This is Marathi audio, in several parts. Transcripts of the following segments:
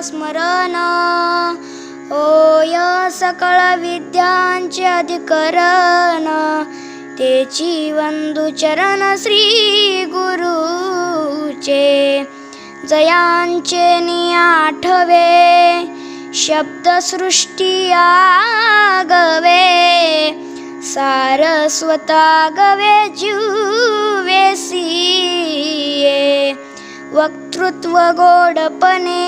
स्मरण. ओय सकळ विद्यांचे अधिकरण. तेची वंदू चरण श्री गुरुचे. जयांचे नियाठवे शब्दसृष्टी आगवे. सारस्वता गवे जुवे वक्त वक्तृत्व गोडपणे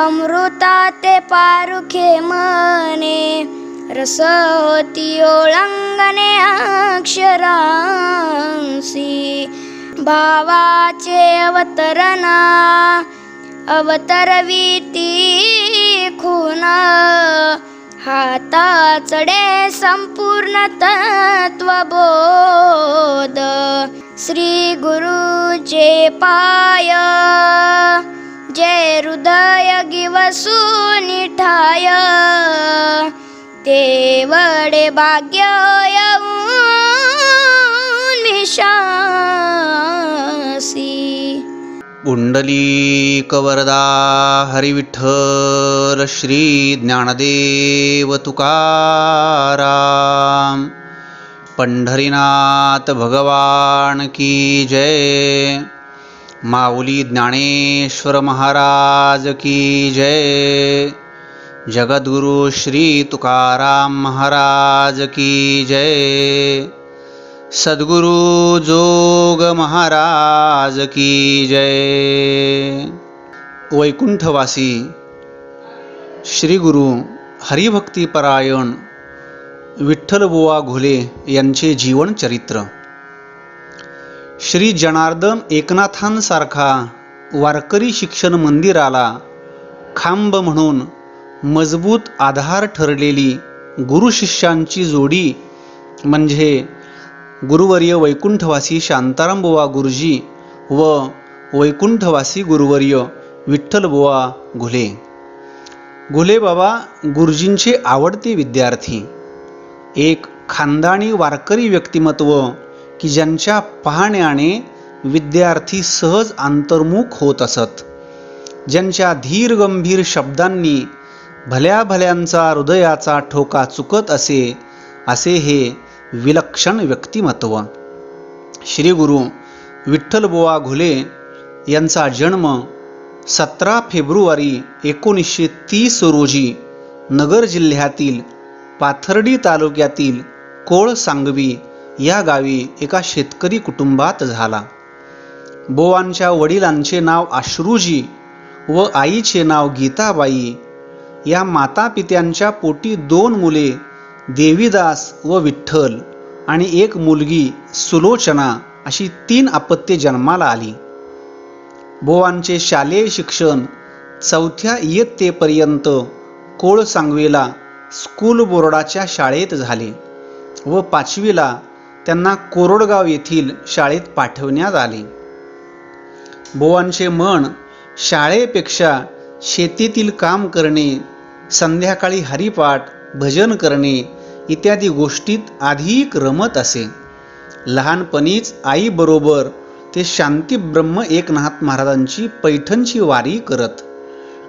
अमृता ते पारुखे मने रसती ओळंगणे अक्षरांसी भावाचे अवतरणा अवतरवीती खून हाता चढे संपूर्ण तत्वबोध श्री गुरुचे पाय. जय हृदय गिवसू निठाय. ते वडे भाग्य येऊन मिशासी हरिविठ्ठल श्री ज्ञानदेव तुकाराम. पंढरीनाथ भगवान की जय. माऊली ज्ञानेश्वर महाराज की जय. जगद्गुरु श्री तुकाराम महाराज की जय. सद्गुरु जोग महाराज की जय. वैकुंठवासी श्री गुरु हरिभक्तीपरायण विठ्ठलबुवा घुले यांचे जीवन चरित्र. श्री जनार्दन एकनाथांसारखा वारकरी शिक्षण मंदिराला खांब म्हणून मजबूत आधार ठरलेली गुरुशिष्यांची जोडी म्हणजे गुरुवर्य वैकुंठवासी शांतारामबुवा गुरुजी व वैकुंठवासी गुरुवर्य विठ्ठलबुवा घुले. घुले बाबा गुरुजींचे आवडते विद्यार्थी. एक खानदानी वारकरी व्यक्तिमत्व की ज्यांच्या पाहण्याने विद्यार्थी सहज अंतर्मुख होत असत. ज्यांच्या धीर गंभीर शब्दांनी भल्या भल्यांचा हृदयाचा ठोका चुकत असे असे हे विलक्षण व्यक्तिमत्व. श्री गुरु विठ्ठलबुवा घुले यांचा जन्म सतरा फेब्रुवारी एकोणीसशे तीस रोजी नगर जिल्ह्यातील पाथर्डी तालुक्यातील कोळ सांगवी या गावी एका शेतकरी कुटुंबात झाला. बोवांच्या वडिलांचे नाव आश्रूजी व आईचे नाव गीताबाई. या माता पित्यांच्या पोटी दोन मुले देवीदास व विठ्ठल आणि एक मुलगी सुलोचना अशी तीन अपत्ये जन्माला आली. बोवांचे शालेय शिक्षण चौथ्या इयत्तेपर्यंत कोळ सांगवीला स्कूल बोर्डाच्या शाळेत झाले व पाचवीला त्यांना कोरडगाव येथील शाळेत पाठवण्यात आले. बोवांचे मन शाळेपेक्षा शेतीतील काम करणे संध्याकाळी हरिपाठ भजन करणे इत्यादी गोष्टीत अधिक रमत असे. लहानपणीच आईबरोबर ते शांती ब्रह्म एकनाथ महाराजांची पैठणची वारी करत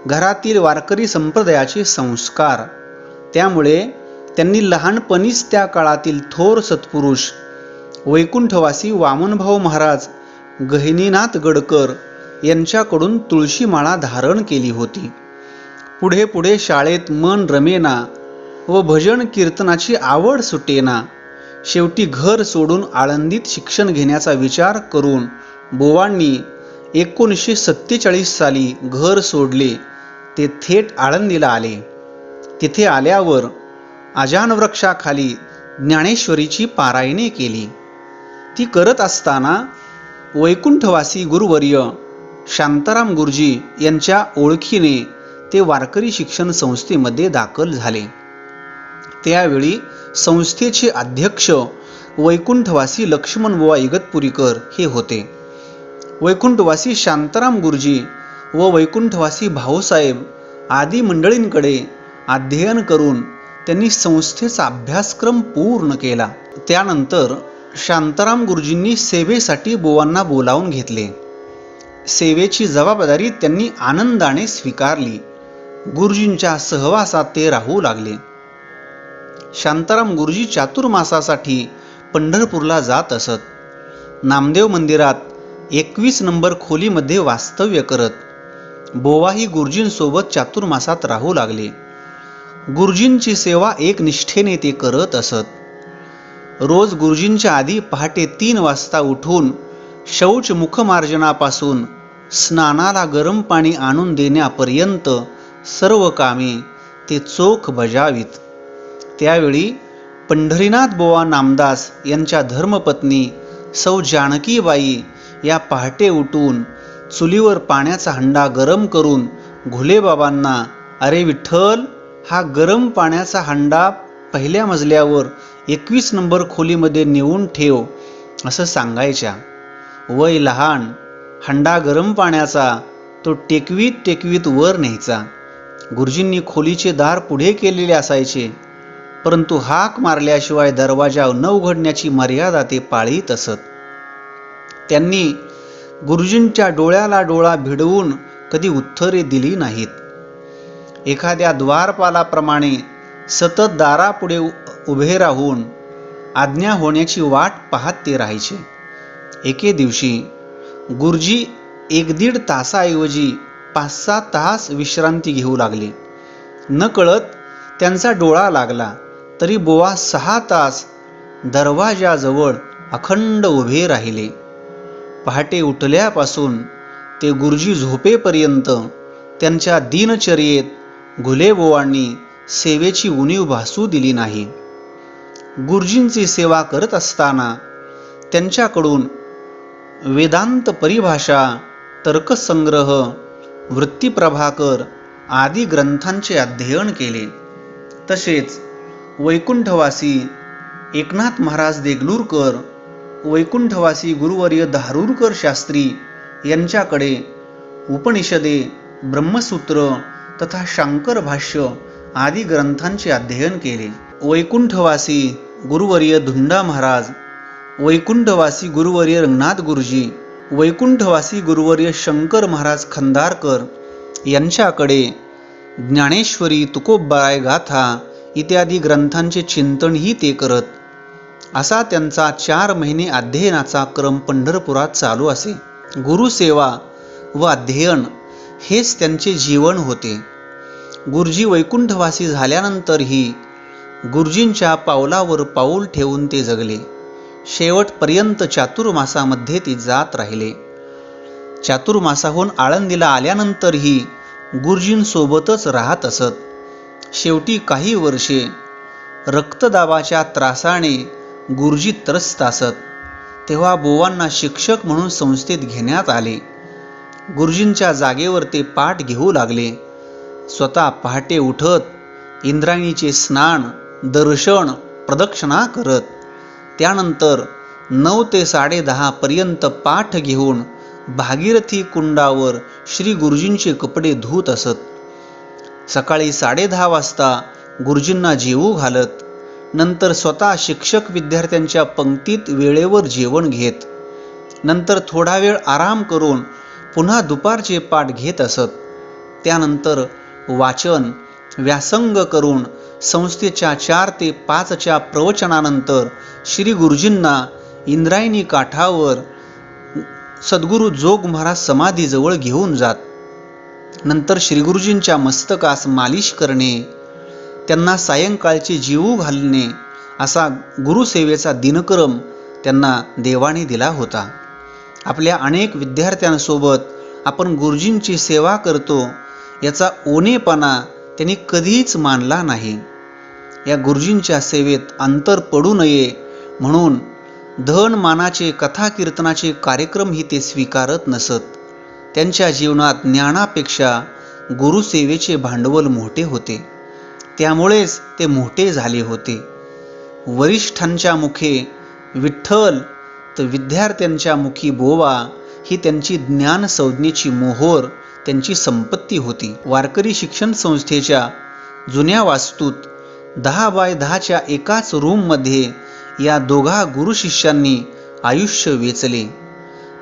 घरातील वारकरी संप्रदायाचे संस्कार त्यामुळे त्यांनी लहानपणीच त्या काळातील थोर सत्पुरुष वैकुंठवासी वामनभाऊ महाराज गहिनीनाथ गडकर यांच्याकडून तुळशीमाळा धारण केली होती. पुढे पुढे शाळेत मन रमेना व भजन कीर्तनाची आवड सुटेना शेवटी घर सोडून आळंदीत शिक्षण घेण्याचा विचार करून बोवांनी एकोणीसशे सत्तेचाळीस साली घर सोडले ते थेट आळंदीला आले. तिथे आल्यावर अजान वृक्षाखाली ज्ञानेश्वरीची पारायणे केली. ती करत असताना वैकुंठवासी गुरुवर्य शांताराम गुरुजी यांच्या ओळखीने ते वारकरी शिक्षण संस्थेमध्ये दाखल झाले. त्यावेळी संस्थेचे अध्यक्ष वैकुंठवासी लक्ष्मणबुवा इगतपुरीकर हे होते. वैकुंठवासी शांताराम गुरुजी व वैकुंठवासी भाऊसाहेब आदी मंडळींकडे अध्ययन करून त्यांनी संस्थेचा अभ्यासक्रम पूर्ण केला. त्यानंतर शांताराम गुरुजींनी सेवेसाठी बुवांना बोलावून घेतले. सेवेची जबाबदारी त्यांनी आनंदाने स्वीकारली. गुरुजींच्या सहवासात ते राहू लागले. शांताराम गुरुजी चातुर्मासासाठी पंढरपूरला जात असत. नामदेव मंदिरात एकवीस नंबर खोलीमध्ये वास्तव्य करत. बोवाही गुरुजींसोबत चातुर्मासात राहू लागले. गुरुजींची सेवा एक निष्ठेने ते करत असत. रोज गुरुजींच्या आधी पहाटे तीन वाजता उठून शौच मुखमार्जनापासून स्नानाला गरम पाणी आणून देण्यापर्यंत सर्व कामे ते चोख बजावीत. त्यावेळी पंढरीनाथ बोवा नामदास यांच्या धर्मपत्नी सौ जानकीबाई या पहाटे उठून चुलीवर पाण्याचा हंडा गरम करून घुलेबाबांना अरे विठ्ठल हा गरम पाण्याचा हंडा पहिल्या मजल्यावर एकवीस नंबर खोलीमध्ये नेऊन ठेव असं सांगायच्या. वय लहान हंडा गरम पाण्याचा तो टेकवीत टेकवीत वर न्यायचा. गुरुजींनी खोलीचे दार पुढे केलेले असायचे परंतु हाक मारल्याशिवाय दरवाजा न उघडण्याची मर्यादा ते पाळीत असत. त्यांनी गुरुजींच्या डोळ्याला डोळा भिडवून कधी उत्तरे दिली नाहीत. एखाद्या द्वारपालाप्रमाणे सतत दारापुढे उ- उभे राहून आज्ञा होण्याची वाट पाहत ते राहायचे. एके दिवशी गुरुजी एक दीड तासाऐवजी पाच सहा तास विश्रांती घेऊ लागले. न कळत त्यांचा डोळा लागला तरी बोवा सहा तास दरवाजाजवळ अखंड उभे राहिले. पहाटे उठल्यापासून ते गुरुजी झोपेपर्यंत त्यांच्या दिनचर्येत घुलेबोवांनी सेवेची उणीव भासू दिली नाही. गुरुजींची सेवा करत असताना त्यांच्याकडून वेदांत परिभाषा तर्कसंग्रह वृत्तीप्रभाकर आदी ग्रंथांचे अध्ययन केले. तसेच वैकुंठवासी एकनाथ महाराज देगलूरकर वैकुंठवासी गुरुवर्य धारूरकर शास्त्री यांच्याकडे उपनिषदे ब्रह्मसूत्र तथा शांकर भाष्य आदी ग्रंथांचे अध्ययन केले. वैकुंठवासी गुरुवर्य धुंडा महाराज वैकुंठवासी गुरुवर्य रंगनाथ गुरुजी वैकुंठवासी गुरुवर्य शंकर महाराज खंदारकर यांच्याकडे ज्ञानेश्वरी तुकोबाय गाथा इत्यादी ग्रंथांचे चिंतनही ते करत. असा त्यांचा चार महिने अध्ययनाचा क्रम पंढरपुरात चालू असे. गुरुसेवा व अध्ययन हेच त्यांचे जीवन होते. गुरुजी वैकुंठवासी झाल्यानंतरही गुरुजींच्या पावलावर पाऊल ठेवून ते जगले. शेवटपर्यंत चातुर्मासामध्ये ते जात राहिले. चातुर्मासाहून आळंदीला आल्यानंतरही गुरुजींसोबतच राहत असत. शेवटी काही वर्षे रक्तदाबाच्या त्रासाने गुरुजी त्रस्त असत. तेव्हा बोवांना शिक्षक म्हणून संस्थेत घेण्यात आले. गुरुजींच्या जागेवर ते पाठ घेऊ लागले. स्वतः पहाटे उठत इंद्रायणीचे स्नान दर्शन प्रदक्षिणा करत त्यानंतर नऊ ते साडेदहापर्यंत पाठ घेऊन भागीरथी कुंडावर श्री गुरुजींचे कपडे धुत असत. सकाळी साडेदहा वाजता गुरुजींना जेवू घालत नंतर स्वतः शिक्षक विद्यार्थ्यांच्या पंक्तीत वेळेवर जेवण घेत नंतर थोडा वेळ आराम करून पुन्हा दुपारचे पाठ घेत असत. त्यानंतर वाचन व्यासंग करून संस्थेच्या चार ते पाचच्या प्रवचनानंतर श्री गुरुजींना इंद्रायणी काठावर सद्गुरू जोग महाराज समाधीजवळ घेऊन जात. नंतर श्रीगुरुजींच्या मस्तकास मालिश करणे त्यांना सायंकाळचे जीवू घालणे असा गुरुसेवेचा दिनक्रम त्यांना देवाने दिला होता. आपल्या अनेक विद्यार्थ्यांसोबत आपण गुरुजींची सेवा करतो याचा ओनेपणा त्यांनी कधीच मानला नाही. या गुरुजींच्या सेवेत अंतर पडू नये म्हणून धन मानाचे कथा कीर्तनाचे कार्यक्रमही ते स्वीकारत नसत. त्यांच्या जीवनात ज्ञानापेक्षा गुरुसेवेचे भांडवल मोठे होते. त्यामुळेच ते मोठे झाले होते. वरिष्ठांच्या मुखे विठ्ठल तर विद्यार्थ्यांच्या मुखी बोवा ही त्यांची ज्ञान संज्ञेची मोहोर त्यांची संपत्ती होती. वारकरी शिक्षण संस्थेच्या जुन्या वास्तूत दहा बाय दहाच्या एकाच रूममध्ये या दोघा गुरु शिष्यांनी आयुष्य वेचले.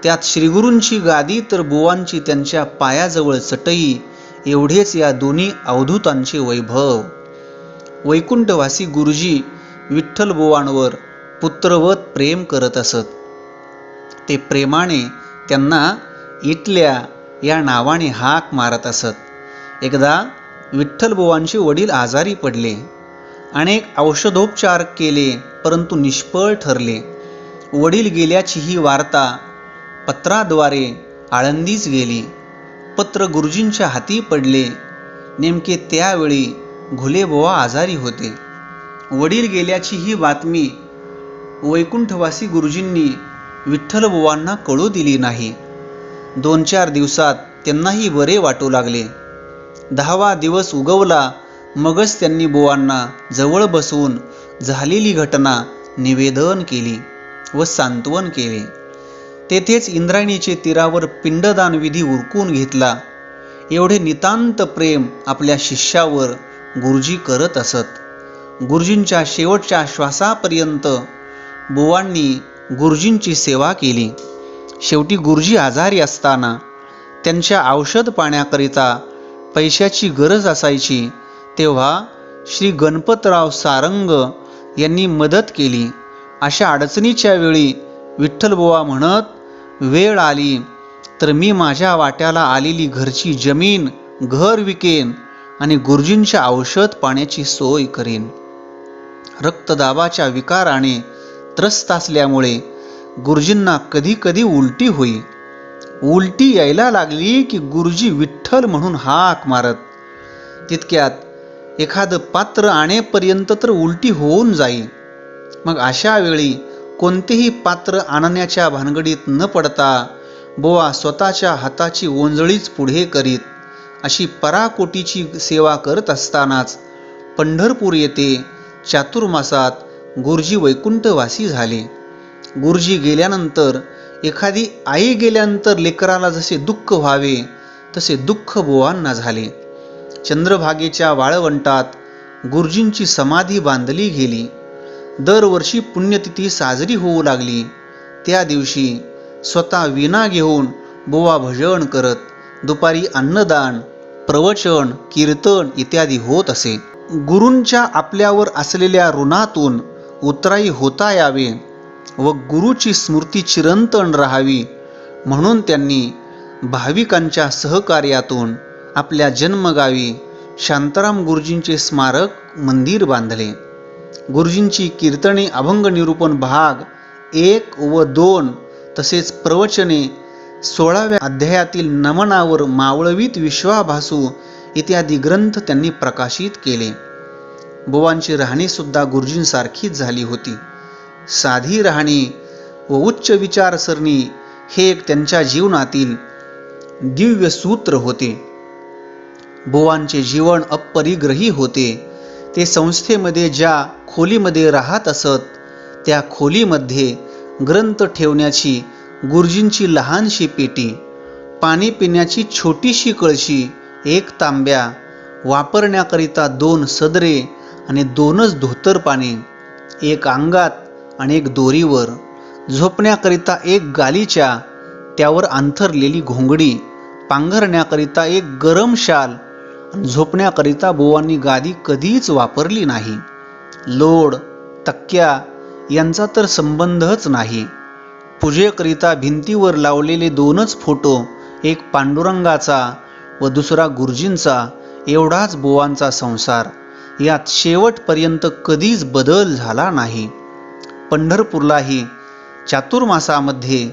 त्यात श्रीगुरूंची गादी तर बुवांची त्यांच्या पायाजवळ चटई एवढेच या दोन्ही अवधूतांचे वैभव. वैकुंठवासी गुरुजी विठ्ठल बुवांवर पुत्रवत प्रेम करत असत. ते प्रेमाने त्यांना इटल्या या नावाने हाक मारत असत. एकदा विठ्ठलबुवांचे वडील आजारी पडले. अनेक औषधोपचार केले परंतु निष्फळ ठरले. वडील गेल्याची ही वार्ता पत्राद्वारे आळंदीच गेली. पत्र गुरुजींच्या हाती पडले. नेमके त्यावेळी घुलेबुवा आजारी होते. वडील गेल्याची ही बातमी वैकुंठवासी गुरुजींनी विठ्ठलबुवांना कळू दिली नाही. दोन चार दिवसात त्यांनाही बरे वाटू लागले. दहावा दिवस उगवला मगच त्यांनी बुवांना जवळ बसवून झालेली घटना निवेदन केली व सांत्वन केले. तेथेच इंद्रायणीचे तीरावर पिंडदान विधी उरकून घेतला. एवढे नितांत प्रेम आपल्या शिष्यावर गुरुजी करत असत. गुरुजींच्या शेवटच्या श्वासापर्यंत बुवांनी गुरुजींची सेवा केली. शेवटी गुरुजी आजारी असताना त्यांच्या औषध पाण्याकरिता पैशाची गरज असायची. तेव्हा श्री गणपतराव सारंग यांनी मदत केली. अशा अडचणीच्या वेळी विठ्ठलबुवा म्हणत वेळ आली तर मी माझ्या वाट्याला आलेली घरची जमीन घर विकेन आणि गुरुजींच्या औषध पाण्याची सोय करेन. रक्तदाबाच्या विकाराने त्रस्त असल्यामुळे गुरुजींना कधी कधी उलटी होई. उलटी यायला लागली की गुरुजी विठ्ठल म्हणून हाक मारत. तितक्यात एखादं पात्र आणेपर्यंत तर उलटी होऊन जाई. मग अशा वेळी कोणतेही पात्र आणण्याच्या भानगडीत न पडता बोवा स्वतःच्या हाताची ओंजळीच पुढे करीत अशी पराकोटीची सेवा करत असतानाच पंढरपूर येथे चातुर्मासात गुरुजी वैकुंठवासी झाले. गुरुजी गेल्यानंतर एखादी आई गेल्यानंतर लेकराला जसे दुःख व्हावे तसे दुःख बुवांना झाले. चंद्रभागेच्या वाळवंटात गुरुजींची समाधी बांधली गेली. दरवर्षी पुण्यतिथी साजरी होऊ लागली. त्या दिवशी स्वतः विना घेऊन बुवा भजन करत दुपारी अन्नदान प्रवचन कीर्तन इत्यादी होत असे. गुरूंच्या आपल्यावर असलेल्या ऋणातून उतराई होता यावे व गुरुची स्मृती चिरंतन राहावी म्हणून त्यांनी भाविकांच्या सहकार्यातून आपल्या जन्मगावी शांताराम गुरुजींचे स्मारक मंदिर बांधले. गुरुजींची कीर्तने अभंग निरूपण भाग एक व दोन तसेच प्रवचने सोळाव्या अध्यायातील नमनावर मावळवीत विश्वाभासू इत्यादी ग्रंथ त्यांनी प्रकाशित केले. बुवांची राहणीसुद्धा गुरुजींसारखीच झाली होती. साधी राहणी व उच्च विचारसरणी हे एक त्यांच्या जीवनातील दिव्य सूत्र होते. बुवांचे जीवन अपरिग्रही होते. ते संस्थेमध्ये ज्या खोलीमध्ये राहत असत त्या खोलीमध्ये ग्रंथ ठेवण्याची गुरुजींची लहानशी पेटी पाणी पिण्याची छोटीशी कळशी एक तांब्या वापरण्याकरिता दोन सदरे आणि दोनच धोतर पाणी एक अंगात आणि एक दोरीवर झोपण्याकरिता एक गालीच्या त्यावर अंथरलेली घोंगडी पांघरण्याकरिता एक गरम शाल झोपण्याकरिता बुवांनी गादी कधीच वापरली नाही. लोड तक्क्या यांचा तर संबंधच नाही. पूजेकरिता भिंतीवर लावलेले दोनच फोटो एक पांडुरंगाचा व दुसरा गुरुजींचा एवढाच बुवांचा संसार. यात शेवटपर्यंत कधीच बदल झाला नाही. पंढरपूरलाही चातुर्मासामध्ये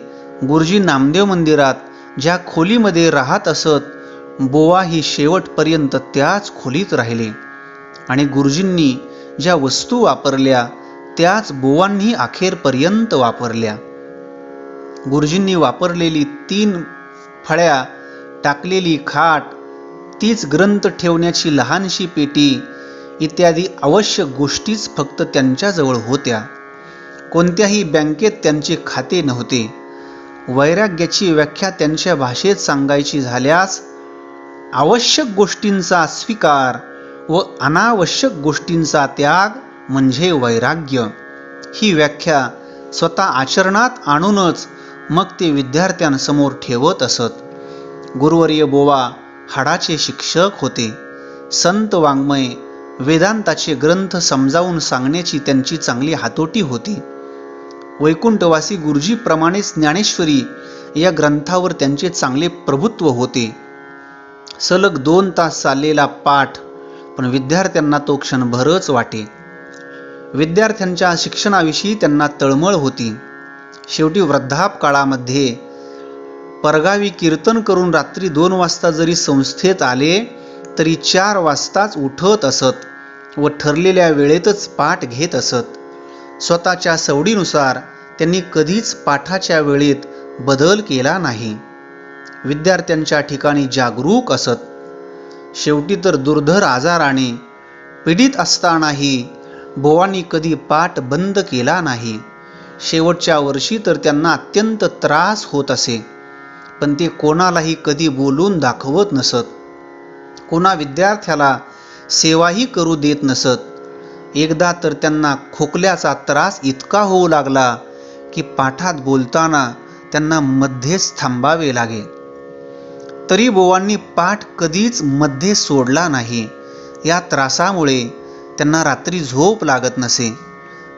गुरुजी नामदेव मंदिरात ज्या खोलीमध्ये राहत असत बोवा ही शेवटपर्यंत त्याच खोलीत राहिले. आणि गुरुजींनी ज्या वस्तू वापरल्या त्याच बोवांनी अखेरपर्यंत वापरल्या. गुरुजींनी वापरलेली तीन फळ्या टाकलेली खाट तीच ग्रंथ ठेवण्याची लहानशी पेटी इत्यादी आवश्यक गोष्टीच फक्त त्यांच्याजवळ होत्या. कोणत्याही बँकेत त्यांचे खाते नव्हते. वैराग्याची व्याख्या त्यांच्या भाषेत सांगायची झाल्यास आवश्यक गोष्टींचा स्वीकार व अनावश्यक गोष्टींचा त्याग म्हणजे वैराग्य. ही व्याख्या स्वतः आचरणात आणूनच मग ते विद्यार्थ्यांसमोर ठेवत असत. गुरुवर्य बोवा हाडाचे शिक्षक होते. संत वाङ्मय वेदांताचे ग्रंथ समजावून सांगण्याची त्यांची चांगली हातोटी होती. वैकुंठवासी गुरुजीप्रमाणेच ज्ञानेश्वरी या ग्रंथावर त्यांचे चांगले प्रभुत्व होते. सलग दोन तास चाललेला पाठ पण विद्यार्थ्यांना तो क्षणभरच वाटे. विद्यार्थ्यांच्या शिक्षणाविषयी त्यांना तळमळ होती. शेवटी वृद्धाप काळामध्ये परगावी कीर्तन करून रात्री दोन वाजता जरी संस्थेत आले तरी चार वाजताच उठत असत व ठरलेल्या वेळेतच पाठ घेत असत. स्वतःच्या सवडीनुसार त्यांनी कधीच पाठाच्या वेळेत बदल केला नाही. विद्यार्थ्यांच्या ठिकाणी जागरूक असत. शेवटी तर दुर्धर आजाराने पीडित असतानाही बोवांनी कधी पाठ बंद केला नाही. शेवटच्या वर्षी तर त्यांना अत्यंत त्रास होत असे. पण ते कोणालाही कधी बोलून दाखवत नसत. कोणा विद्यार्थ्याला सेवाही करू देत नसत. एकदा तर त्यांना खोकल्याचा त्रास इतका होऊ लागला की पाठात बोलताना त्यांना मध्येच थांबावे लागे. तरी बोवांनी पाठ कधीच मध्ये सोडला नाही. या त्रासामुळे त्यांना रात्री झोप लागत नसे.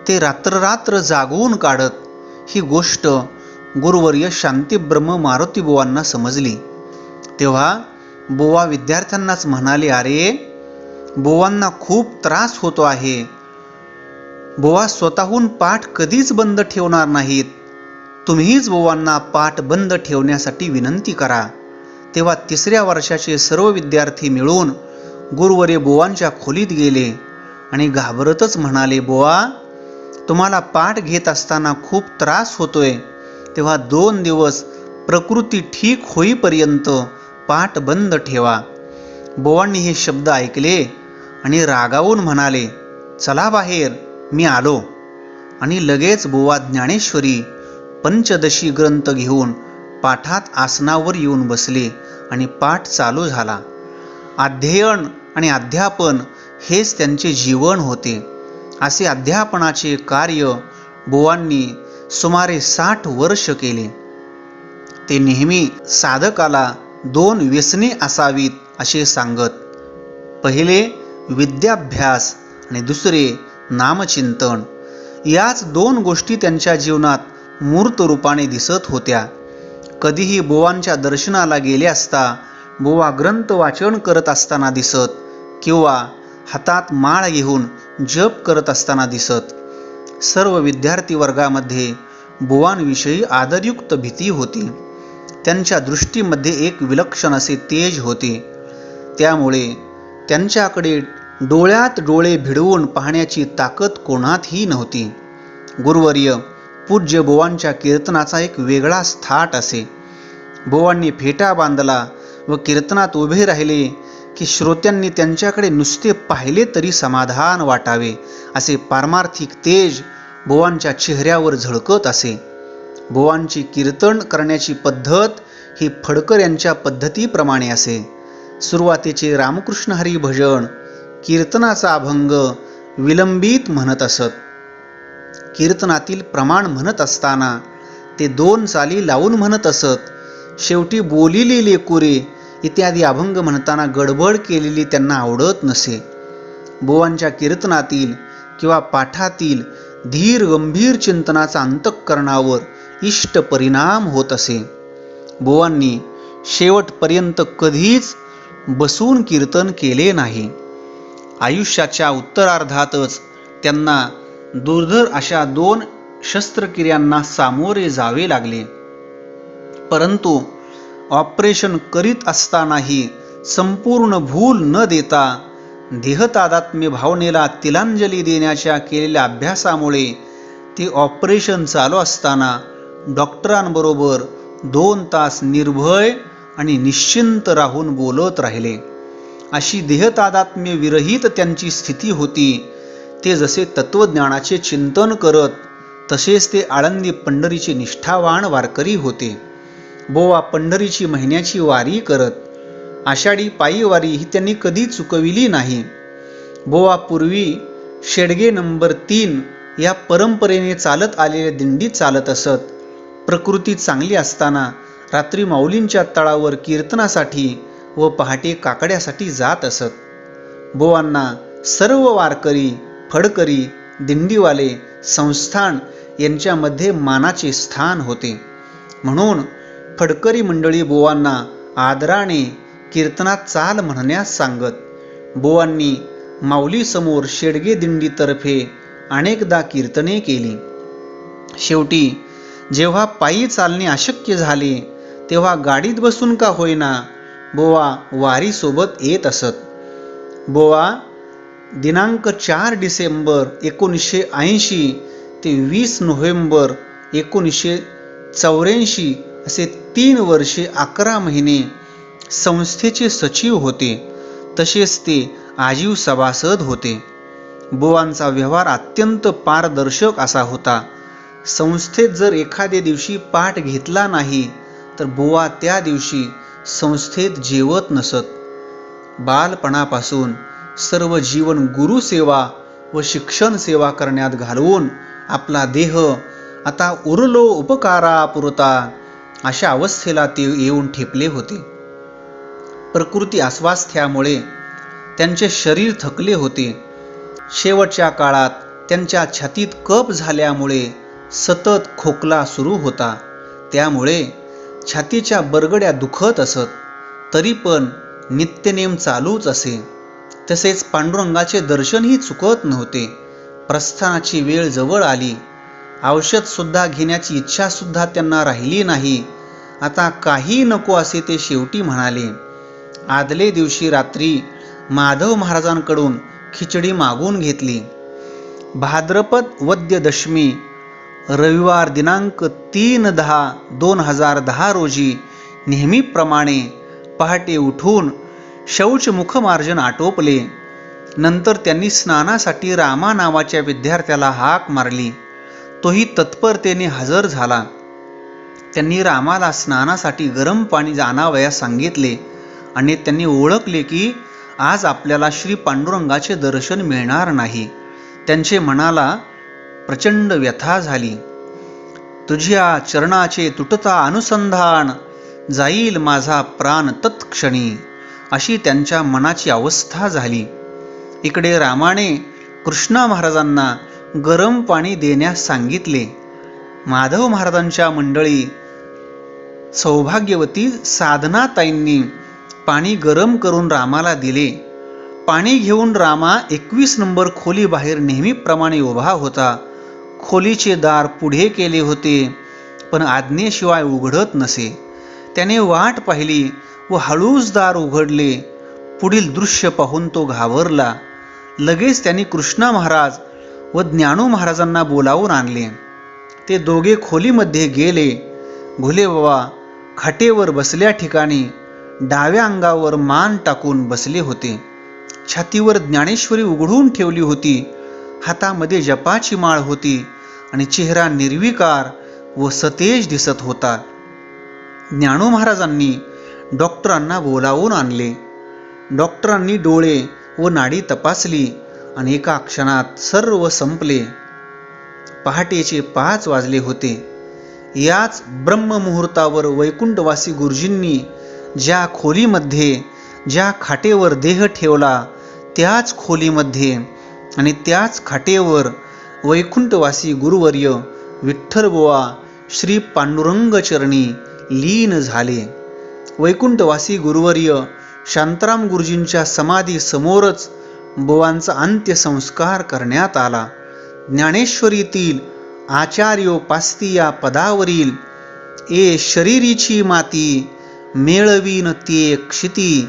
ते रात्ररात्र जागवून काढत ही गोष्ट गुरुवर्य शांतीब्रह्म मारुतीबुवांना समजली. तेव्हा बुवा विद्यार्थ्यांनाच म्हणाले अरे बुवांना खूप त्रास होतो आहे. बुवा स्वतःहून पाठ कधीच बंद ठेवणार नाहीत. तुम्हीच बुवांना पाठ बंद ठेवण्यासाठी विनंती करा. तेव्हा तिसऱ्या वर्षाचे सर्व विद्यार्थी मिळून गुरुवरे बुवांच्या खोलीत गेले आणि घाबरतच म्हणाले बुवा तुम्हाला पाठ घेत असताना खूप त्रास होतोय. तेव्हा दोन दिवस प्रकृती ठीक होईपर्यंत पाठ बंद ठेवा. बुवांनी हे शब्द ऐकले आणि रागावून म्हणाले चला बाहेर मी आलो. आणि लगेच बुवा ज्ञानेश्वरी पंचदशी ग्रंथ घेऊन पाठात आसनावर येऊन बसले आणि पाठ चालू झाला. अध्ययन आणि अध्यापन हेच त्यांचे जीवन होते. असे अध्यापनाचे कार्य बुवांनी सुमारे साठ वर्ष केले. ते नेहमी साधकाला दोन व्यसने असावीत असे सांगत. पहिले विद्याभ्यास आणि दुसरे नामचिंतन. याच दोन गोष्टी त्यांच्या जीवनात मूर्त रूपाने दिसत होत्या. कधीही बुवांच्या दर्शनाला गेले असता बुवा ग्रंथ वाचन करत असताना दिसत किंवा हातात माळ घेऊन जप करत असताना दिसत. सर्व विद्यार्थी वर्गामध्ये बुवांविषयी आदरयुक्त भीती होती. त्यांच्या दृष्टीमध्ये एक विलक्षण असे तेज होते. त्यामुळे त्यांच्याकडे डोळ्यात डोळे भिडवून पाहण्याची ताकद कोणातही नव्हती. गुरुवर्य पूज्य बुवांच्या कीर्तनाचा एक वेगळाच थाट असे. बोवांनी फेटा बांधला व कीर्तनात उभे राहिले की श्रोत्यांनी त्यांच्याकडे नुसते पाहिले तरी समाधान वाटावे असे पारमार्थिक तेज बुवांच्या चेहऱ्यावर झळकत असे. भुवांची कीर्तन करण्याची पद्धत ही फडकर यांच्या पद्धतीप्रमाणे असे. सुरुवातीचे रामकृष्ण हरी भजन कीर्तनाचा अभंग विलंबित म्हणत असत. कीर्तनातील प्रमाण म्हणत असताना ते दोन चाली लावून म्हणत असत. शेवटी बोलिली लेकुरे इत्यादी अभंग म्हणताना गडबड केलेली त्यांना आवडत नसे. बुवांच्या कीर्तनातील किंवा पाठातील धीर गंभीर चिंतनाचा अंतःकरणावर इष्ट परिणाम होत असे. बुवांनी शेवटपर्यंत कधीच बसून कीर्तन केले नाही. आयुष्याच्या उत्तरार्धातच त्यांना दुर्धर अशा दोन शस्त्रक्रियांना सामोरे जावे लागले. परंतु ऑपरेशन करीत असतानाही संपूर्ण भूल न देता देहतादात्म्य भावनेला तिलांजली देण्याच्या केलेल्या अभ्यासामुळे ते ऑपरेशन चालू असताना डॉक्टरांबरोबर दोन तास निर्भय आणि निश्चिंत राहून बोलत राहिले. अशी देहतादात्म्य विरहित त्यांची स्थिती होती. ते जसे तत्वज्ञानाचे चिंतन करत तसेच ते आळंदी पंढरीचे निष्ठावान वारकरी होते. बोवा पंढरीची महिन्याची वारी करत आषाढी पायी वारी ही त्यांनी कधी चुकविली नाही. बोवा पूर्वी शेडगे नंबर तीन या परंपरेने चालत आलेल्या दिंडीत चालत असत. प्रकृती चांगली असताना रात्री माऊलींच्या तळावर कीर्तनासाठी व पहाटे काकड्यासाठी जात असत. बोवांना सर्व वारकरी फडकरी दिंडीवाले संस्थान यांच्यामध्ये मानाचे स्थान होते. म्हणून फडकरी मंडळी बोवांना आदराने कीर्तनात चाल म्हणण्यास सांगत बोवांनी माऊलीसमोर शेडगे दिंडीतर्फे अनेकदा कीर्तने केली. शेवटी जेव्हा पायी चालणे अशक्य झाले तेव्हा गाडीत बसून का होईना बोवा वारीसोबत येत असत. बोवा दिनांक चार डिसेंबर एकोणीसशे ऐंशी ते वीस नोव्हेंबर एकोणीसशे चौऱ्याऐंशी असे तीन वर्षे अकरा महिने संस्थेचे सचिव होते. तसेच ते आजीव सभासद होते. बोवांचा व्यवहार अत्यंत पारदर्शक असा होता. संस्थेत जर एखाद्या दिवशी पाठ घेतला नाही तर बुवा त्या दिवशी संस्थेत जेवत नसत. बालपणापासून सर्व जीवन गुरुसेवा व शिक्षण सेवा करण्यात घालवून आपला देह आता उरलो उपकारा पुरता अशा अवस्थेला ते येऊन ठेपले होते. प्रकृती अस्वास्थ्यामुळे त्यांचे शरीर थकले होते. शेवटच्या काळात त्यांच्या छातीत कप झाल्यामुळे सतत खोकला सुरू होता. त्यामुळे छातीच्या बरगड्या दुखत असत. तरी पण नित्यनेम चालूच असे. तसेच पांडुरंगाचे दर्शनही चुकत नव्हते. प्रस्थानाची वेळ जवळ आली. औषधसुद्धा घेण्याची इच्छासुद्धा त्यांना राहिली नाही. आता काही नको असे ते शेवटी म्हणाले. आदले दिवशी रात्री माधव महाराजांकडून खिचडी मागून घेतली. भाद्रपद वद्यदशमी रविवार दिनांक तीन दहा दोन हजार दहा रोजी नेहमीप्रमाणे पहाटे उठून शौच मुखमार्जन आटोपले. नंतर त्यांनी स्नानासाठी रामा नावाच्या विद्यार्थ्याला हाक मारली. तोही तत्परतेने हजर झाला. त्यांनी रामाला स्नानासाठी गरम पाणी जाणावयास सांगितले आणि त्यांनी ओळखले की आज आपल्याला श्री पांडुरंगाचे दर्शन मिळणार नाही. त्यांचे मनाला प्रचंड व्यथा झाली. तुझ्या चरणाचे तुटता अनुसंधान जाईल माझा प्राण तत्क्षणी अशी त्यांच्या मनाची अवस्था झाली. इकडे रामाने कृष्णा महाराजांना गरम पाणी देण्यास सांगितले. माधव महाराजांच्या मंडळी सौभाग्यवती साधनाताईंनी पाणी गरम करून रामाला दिले. पाणी घेऊन रामा एकवीस नंबर खोली बाहेर नेहमीप्रमाणे उभा होता. खोलीचे दार पुढे केले होते पण आज्ञेशिवाय उघडत नसे. त्याने वाट पाहिली व हळूच दार उघडले. पुढील दृश्य पाहून तो घाबरला. लगेच त्यांनी कृष्णा महाराज व ज्ञानू महाराजांना बोलावून आणले. ते दोघे खोलीमध्ये गेले. भुले बाबा खाटेवर बसल्या ठिकाणी डाव्या अंगावर मान टाकून बसले होते. छातीवर ज्ञानेश्वरी उघडून ठेवली होती. हातामध्ये जपाची माळ होती. आणि चेहरा निर्विकार व सतेज दिसत होता. ज्ञानू महाराजांनी डॉक्टरांना बोलावून आणले. डॉक्टरांनी डोळे व नाडी तपासली आणि एका क्षणात सर्व संपले. पहाटेचे पाच वाजले होते. याच ब्रह्ममुहूर्तावर वैकुंठवासी गुरुजींनी ज्या खोलीमध्ये ज्या खाटेवर देह ठेवला त्याच खोलीमध्ये आणि त्याच खाटेवर वैकुंठवासी गुरुवर्य विठ्ठलबुवा श्री पांडुरंग चरणी लीन झाले. वैकुंठवासी गुरुवर्य शांताराम गुरुजींच्या समाधी समोरच बुवांचा अंत्यसंस्कार करण्यात आला. ज्ञानेश्वरीतील आचार्योपास्ती या पदावरील ए शरीरीची माती मेळवीन ते क्षिती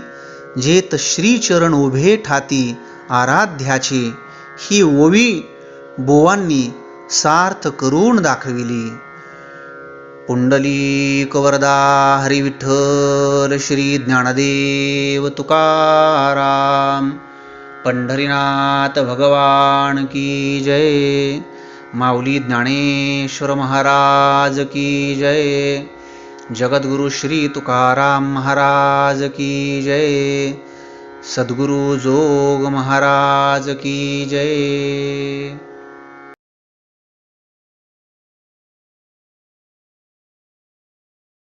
जेत श्रीचरण उभे ठाती आराध्याचे ही ओवी बोवांनी सार्थ करून दाखविली. पुंडलिक वरदा हरी विठ्ठल श्री ज्ञानदेव तुकाराम पंढरीनाथ भगवान की जय माऊली ज्ञानेश्वर महाराज की जय जगद्गुरु श्री तुकाराम महाराज की जय सद्गुरु जोग महाराज की जय.